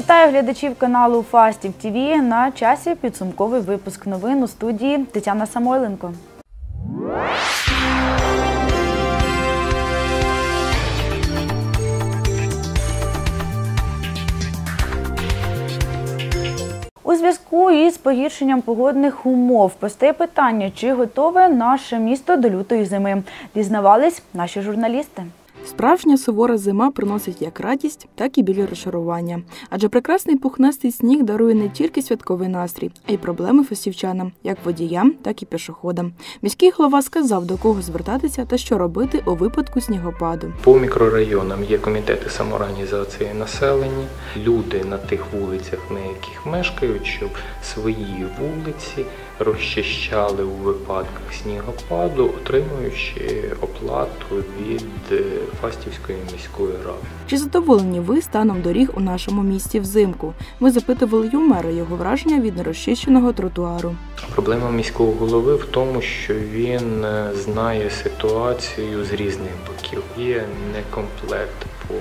Вітаю глядачів каналу Фастів ТВ. На часі підсумковий випуск новин у студії Тетяна Самойленко. У зв'язку із погіршенням погодних умов постає питання, чи готове наше місто до лютої зими. Дізнавались наші журналісти. Справжня сувора зима приносить як радість, так і білі розчарування. Адже прекрасний пухнастий сніг дарує не тільки святковий настрій, а й проблеми фастівчанам, як водіям, так і пішоходам. Міський голова сказав, до кого звертатися та що робити у випадку снігопаду. По мікрорайонам є комітети самоорганізації населення. Люди на тих вулицях, на яких мешкають, щоб свої вулиці розчищали у випадках снігопаду, отримуючи оплату від е, Фастівської міської ради. Чи задоволені ви станом доріг у нашому місті взимку? Ми запитували й у мера його враження від нерозчищеного тротуару. Проблема міського голови в тому, що він е, знає ситуацію з різних боків. Є некомплект по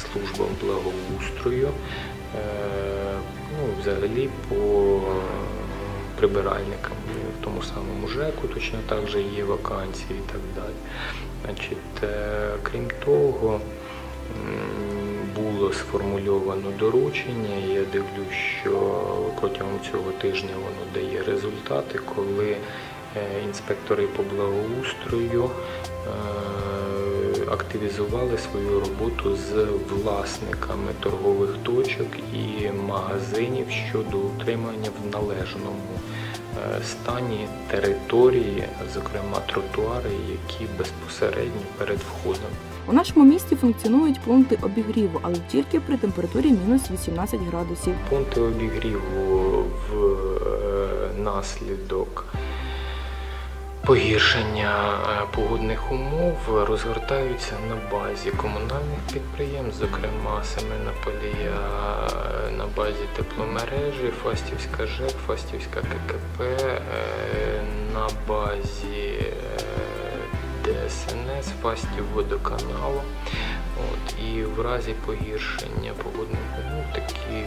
службам благоустрою, е, ну, взагалі по прибиральникам в тому самому ЖЕКу точно так же є вакансії і так далі. Значить, е, крім того, було сформульовано доручення. Я дивлюсь, що протягом цього тижня воно дає результати, коли е, інспектори по благоустрою е, активізували свою роботу з власниками торгових точок і магазинів щодо утримання в належному е, стані території, зокрема тротуари, які безпосередньо перед входом. У нашому місті функціонують пункти обігріву, але тільки при температурі мінус 18 градусів. Пункти обігріву в е, наслідок погіршення е, погодних умов розгортаються на базі комунальних підприємств, зокрема Семена Полія е, на базі тепломережі, Фастівська ЖЕК, Фастівська ККП, е, на базі ДСНС, Фастів водоканалу. От, і в разі погіршення погодних умов такі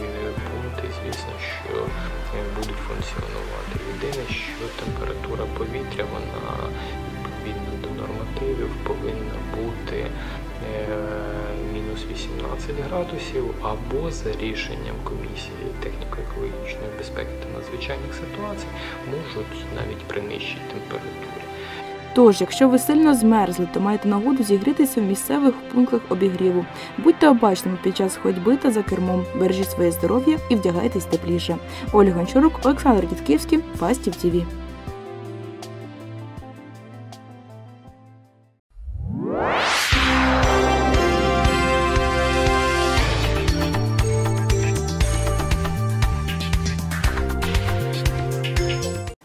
пункти, звісно, що е, будуть функціонувати. Єдине, що температура повітря, вона відповідно до нормативів повинна бути е, мінус 18 градусів або за рішенням комісії техніко-екологічної безпеки та надзвичайних ситуацій можуть навіть при нижчій температурі. Тож, якщо ви сильно змерзли, то маєте нагоду зігрітися в місцевих пунктах обігріву. Будьте обачними під час ходьби та за кермом, бережіть своє здоров'я і вдягайтесь тепліше. Ольга Гончарук, Олександр Дідківський, Фастів ТІВІ.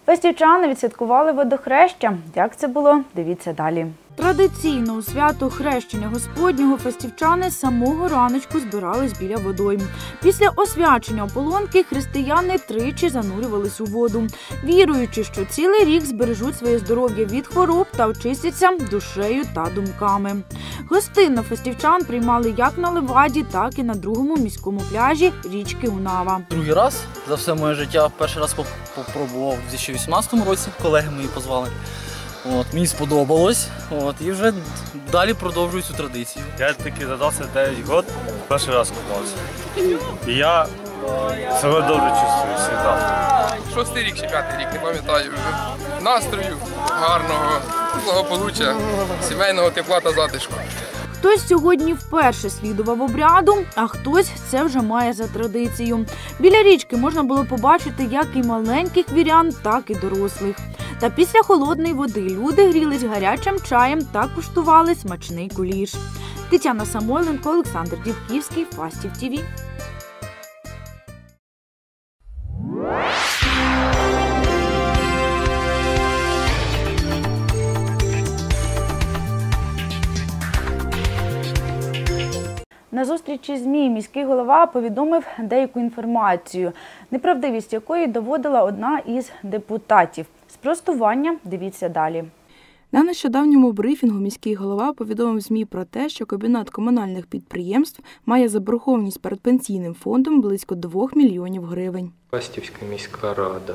Фестівчани відсвяткували водохреща. Як це було? Дивіться далі. Традиційно у свято хрещення Господнього фестівчани самого раночку збирались біля водойм. Після освячення ополонки християни тричі занурювались у воду, віруючи, що цілий рік збережуть своє здоров'я від хвороб та очистяться душею та думками. Гостинно фестівчан приймали як на Леваді, так і на другому міському пляжі річки Унава. Другий раз за все моє життя. Перший раз попробував у 2018 році, колеги мої позвали. От, мені сподобалось. От, і вже далі продовжую цю традицію. Я таки задався 9 років, перший раз купався. І я себе добре чувствую завжди. Шостий рік чи п'ятий рік, не пам'ятаю вже. Настрою гарного, благополуччя, сімейного тепла та затишку. Хтось сьогодні вперше слідував обряду, а хтось це вже має за традицію. Біля річки можна було побачити як і маленьких вірян, так і дорослих. Та після холодної води люди грілись гарячим чаєм та куштували смачний куліш. Тетяна Самойленко, Олександр Дівківський, Фастів ТІВІ. На зустрічі ЗМІ міський голова повідомив деяку інформацію, неправдивість якої доводила одна із депутатів. Спростування дивіться далі. На нещодавньому брифінгу міський голова повідомив ЗМІ про те, що комбінат комунальних підприємств має заборгованість перед пенсійним фондом близько 2 мільйонів гривень. Фастівська міська рада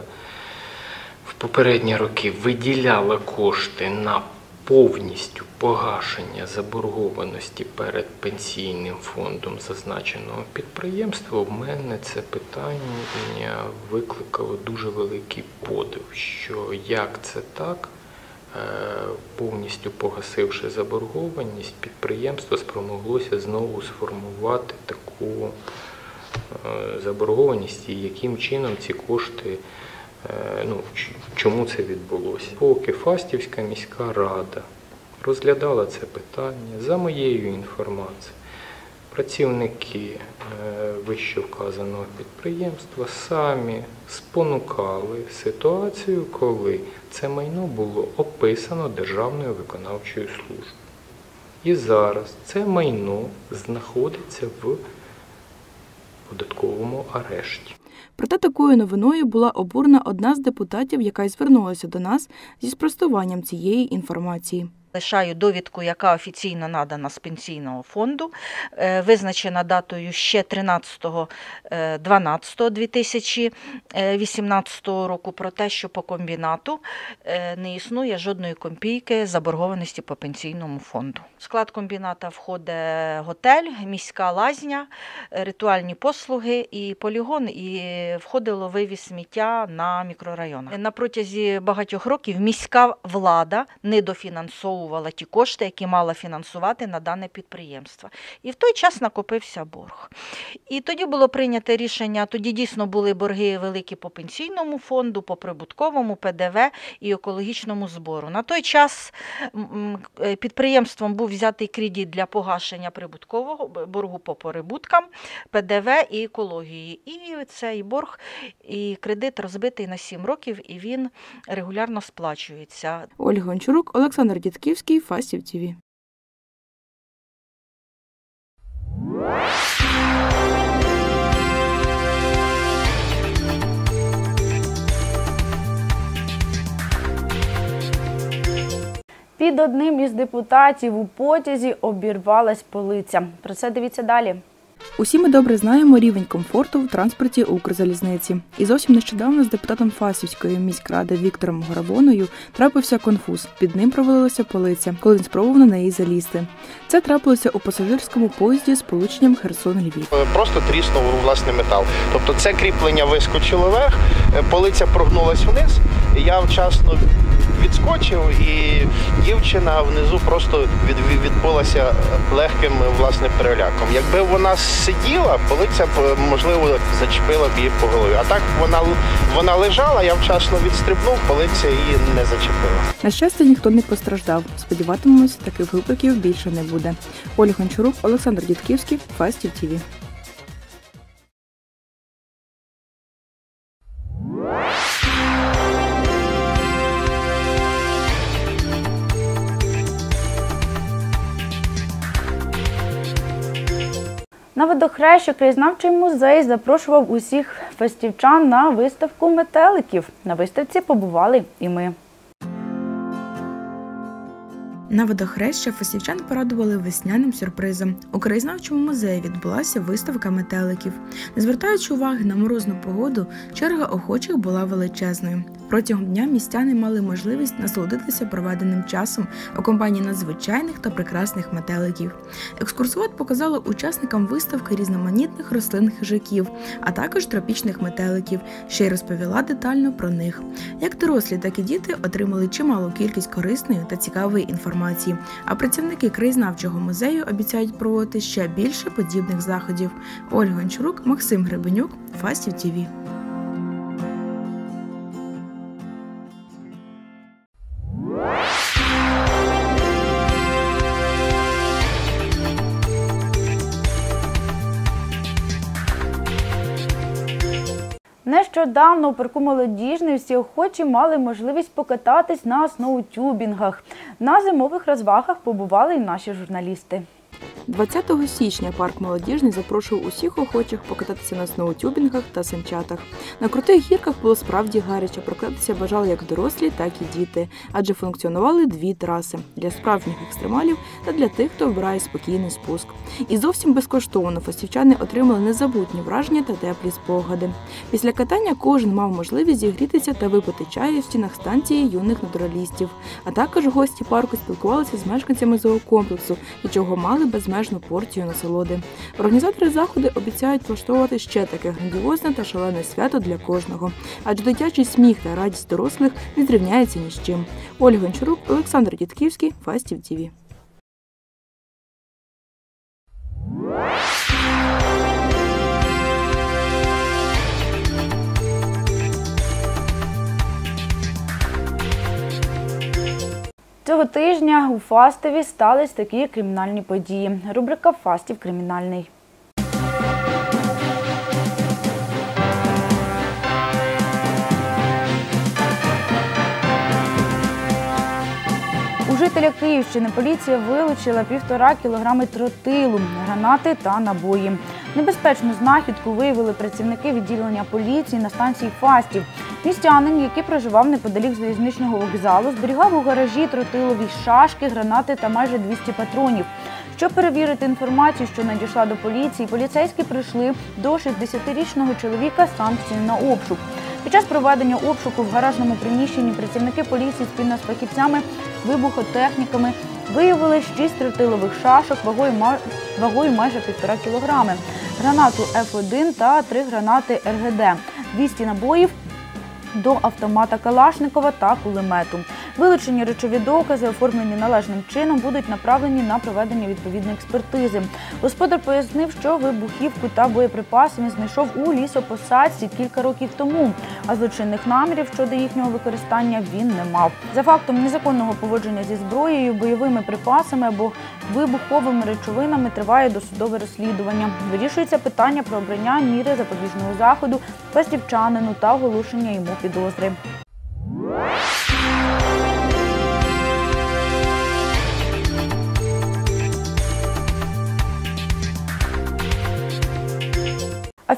в попередні роки виділяла кошти на повністю погашення заборгованості перед пенсійним фондом зазначеного підприємства. У мене це питання викликало дуже великий подив, що як це так, е, повністю погасивши заборгованість, підприємство спромоглося знову сформувати таку е, заборгованість і яким чином ці кошти, ну, чому це відбулося. Поки Фастівська міська рада розглядала це питання, за моєю інформацією, працівники е, вищевказаного підприємства самі спонукали ситуацію, коли це майно було описано Державною виконавчою службою. І зараз це майно знаходиться в податковому арешті. Проте такою новиною була обурена одна з депутатів, яка й звернулася до нас зі спростуванням цієї інформації. Лишаю довідку, яка офіційно надана з пенсійного фонду, е, визначена датою ще 13.12.2018 року про те, що по комбінату е, не існує жодної копійки заборгованості по пенсійному фонду. В склад комбіната входить готель, міська лазня, е, ритуальні послуги і полігон, і входило вивіз сміття на мікрорайонах. На протязі багатьох років міська влада недофінансовувала ті кошти, які мала фінансувати на дане підприємство. І в той час накопився борг. І тоді було прийнято рішення, тоді дійсно були борги великі по пенсійному фонду, по прибутковому, ПДВ і екологічному збору. На той час е, підприємством був взятий кредит для погашення прибуткового боргу по прибуткам, ПДВ і екології. І цей борг і кредит розбитий на 7 років, і він регулярно сплачується. Ольга Гончарук, Олександр Дідківський, Фастів ТІВІ. Під одним із депутатів у потязі обірвалась полиця. Про це дивіться далі. Усі ми добре знаємо рівень комфорту в транспорті Укрзалізниці. І зовсім нещодавно з депутатом Фасівської міськради Віктором Горавоною трапився конфуз. Під ним провалилася полиця, коли він спробував на неї залізти. Це трапилося у пасажирському поїзді з полученням Херсон-Львів. Е, просто тріснув власний метал. Тобто це кріплення вискочило вверх, е, полиця прогнулась вниз. і Я вчасно відскочив, і дівчина внизу просто від, від- відбулася легким власне переляком. Якби вона сиділа, полиця б можливо зачепила б її по голові. А так вона вона лежала, я вчасно відстрибнув, полиця її не зачепила. На щастя, ніхто не постраждав. Сподіватимемось, таких випадків більше не буде. Ольга Гончарук, Олександр Дідківський, Фастів ТІВІ. На водохрещу краєзнавчий музей запрошував усіх фестівчан на виставку метеликів. На виставці побували і ми. На водохреща фастівчан порадували весняним сюрпризом. У краєзнавчому музеї відбулася виставка метеликів. Не звертаючи уваги на морозну погоду, черга охочих була величезною. Протягом дня містяни мали можливість насолодитися проведеним часом у компанії надзвичайних та прекрасних метеликів. Екскурсовод показала учасникам виставки різноманітних рослин хижаків, а також тропічних метеликів, ще й розповіла детально про них. Як дорослі, так і діти отримали чималу кількість корисної та цікавої інформації. А працівники краєзнавчого музею обіцяють проводити ще більше подібних заходів. Ольга Гончарук, Максим Гребенюк, Фастів ТІВІ. Нещодавно у парку молодіжний всі охочі мали можливість покататись на сноутюбінгах. На зимових розвагах побували й наші журналісти. 20 січня парк молодіжний запрошував усіх охочих покататися на сноутюбінгах та санчатах. На крутих гірках було справді гаряче, прокататися бажали як дорослі, так і діти, адже функціонували дві траси для справжніх екстремалів та для тих, хто обирає спокійний спуск. І зовсім безкоштовно фастівчани отримали незабутні враження та теплі спогади. Після катання кожен мав можливість зігрітися та випити чаю в стінах станції юних натуралістів. А також гості парку спілкувалися з мешканцями зоокомплексу, від чого мали безмежну порцію насолоди. Організатори заходу обіцяють влаштовувати ще таке грандіозне та шалене свято для кожного, адже дитячий сміх та радість дорослих не зрівняється ні з чим. Ольга Гончарук, Олександр Дідківський, Фастів ТІВІ. Цього тижня у Фастові стались такі кримінальні події. Рубрика Фастів кримінальний. У жителя Київщини поліція вилучила півтора кілограми тротилу, гранати та набої. Небезпечну знахідку виявили працівники відділення поліції на станції Фастів. Містянин, який проживав неподалік залізничного вокзалу, зберігав у гаражі тротилові шашки, гранати та майже 200 патронів. Щоб перевірити інформацію, що надійшла до поліції, поліцейські прийшли до 60-річного чоловіка з санкцією на обшук. Під час проведення обшуку в гаражному приміщенні працівники поліції спільно з фахівцями, вибухотехніками виявили 6 тротилових шашок вагою, вагою майже півтора кілограми, гранату Ф1 та 3 гранати РГД, 200 набоїв до автомата Калашникова та кулемету. Вилучені речові докази, оформлені належним чином, будуть направлені на проведення відповідної експертизи. Господар пояснив, що вибухівку та боєприпаси він знайшов у лісопосадці кілька років тому, а злочинних намірів щодо їхнього використання він не мав. За фактом незаконного поводження зі зброєю, бойовими припасами або вибуховими речовинами триває досудове розслідування. Вирішується питання про обрання міри запобіжного заходу фастівчанину та оголошення йому підозри.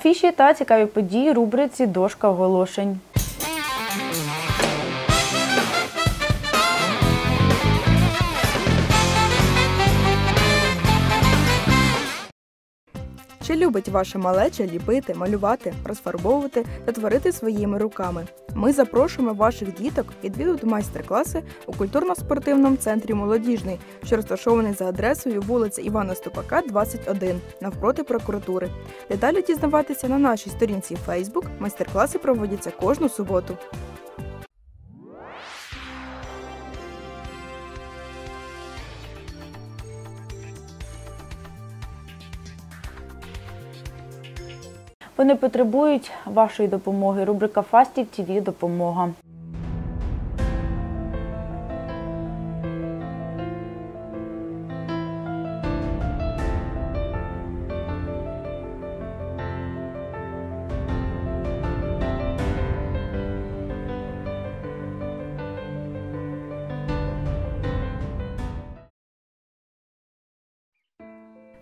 Афіші та цікаві події рубриці Дошка оголошень. Чи любить ваша малеча ліпити, малювати, розфарбовувати та творити своїми руками? Ми запрошуємо ваших діток відвідати майстер-класи у культурно-спортивному центрі Молодіжний, що розташований за адресою вулиця Івана Ступака, 21, навпроти прокуратури. Деталі дізнаватися на нашій сторінці Facebook. Майстер-класи проводяться кожну суботу. Вони потребують вашої допомоги. Рубрика Фастів ТВ допомога.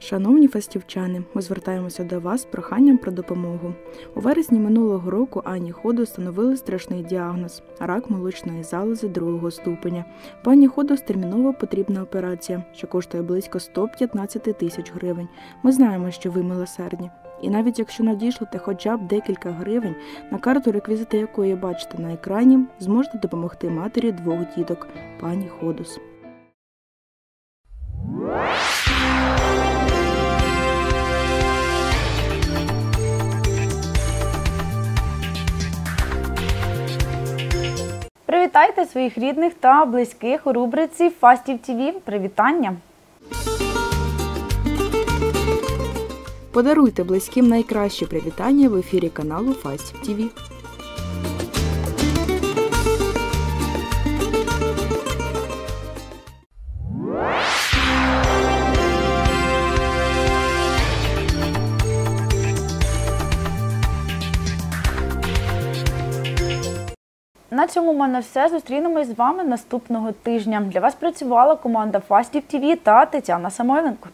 Шановні фастівчани, ми звертаємося до вас з проханням про допомогу. У вересні минулого року Ані Ходу встановили страшний діагноз рак молочної залози другого ступеня. Пані Ходос терміново потрібна операція, що коштує близько 115 тисяч гривень. Ми знаємо, що ви милосердні. І навіть якщо надішлете хоча б декілька гривень, на карту реквізити якої бачите на екрані, зможете допомогти матері двох діток, пані Ходос. Привітайте своїх рідних та близьких у рубриці Фастів ТВ. Привітання! Подаруйте близьким найкраще привітання в ефірі каналу Фастів ТІВІ. Цьому в мене все. Зустрінемось з вами наступного тижня. Для вас працювала команда Фастів ТВ та Тетяна Самойленко.